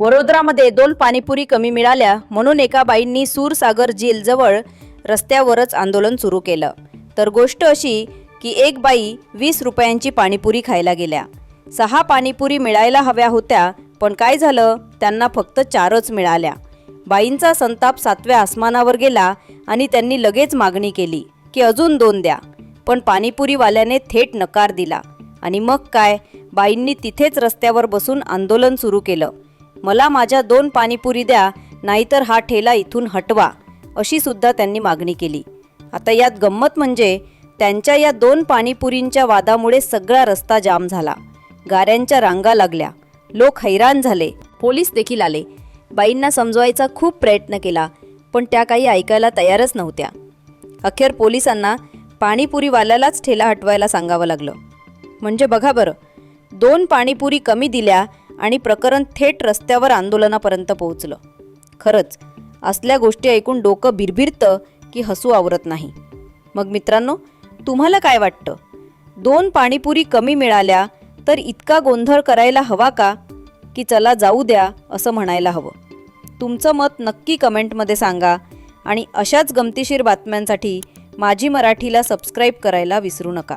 वडोदरामध्ये दोन पाणीपुरी कमी मिळाल्या म्हणून एका बाईंनी सूरसागर झीलजवळ रस्त्यावरच आंदोलन सुरू केलं. तर गोष्ट अशी की एक बाई वीस रुपयांची पाणीपुरी खायला गेल्या. सहा पाणीपुरी मिळायला हव्या होत्या पण काय झालं? त्यांना फक्त चारच मिळाल्या. बाईंचा संताप सातव्या आसमानावर गेला आणि त्यांनी लगेच मागणी केली की अजून दोन द्या. पण पाणीपुरीवाल्याने थेट नकार दिला. आणि मग काय? बाईंनी तिथेच रस्त्यावर बसून आंदोलन सुरू केलं. मला माझ्या दोन पाणीपुरी द्या नाहीतर हा ठेला इथून हटवा अशी सुद्धा त्यांनी मागणी केली. आता यात गंमत म्हणजे त्यांच्या या दोन पाणीपुरींच्या वादामुळे सगळा रस्ता जाम झाला. गाऱ्यांच्या रांगा लागल्या. लोक हैराण झाले. पोलीस देखील आले. बाईंना समजवायचा खूप प्रयत्न केला पण त्या काही ऐकायला तयारच नव्हत्या. अखेर पोलिसांना पाणीपुरीवाल्यालाच ठेला हटवायला सांगावं लागलं. म्हणजे बघा बरं दोन पाणीपुरी कमी दिल्या आणि प्रकरण थेट रस्त्यावर आंदोलनापर्यंत पोहोचलं. खरंच असल्या गोष्टी ऐकून डोकं भिरभिरतं की हसू आवरत नाही. मग मित्रांनो तुम्हाला काय वाटतं? दोन पाणीपुरी कमी मिळाल्या तर इतका गोंधळ करायला हवा का? की चला जाऊ द्या असं म्हणायला हवं. तुमचं मत नक्की कमेंटमध्ये सांगा आणि अशाच गमतीशीर बातम्यांसाठी माझी मराठीला सबस्क्राईब करायला विसरू नका.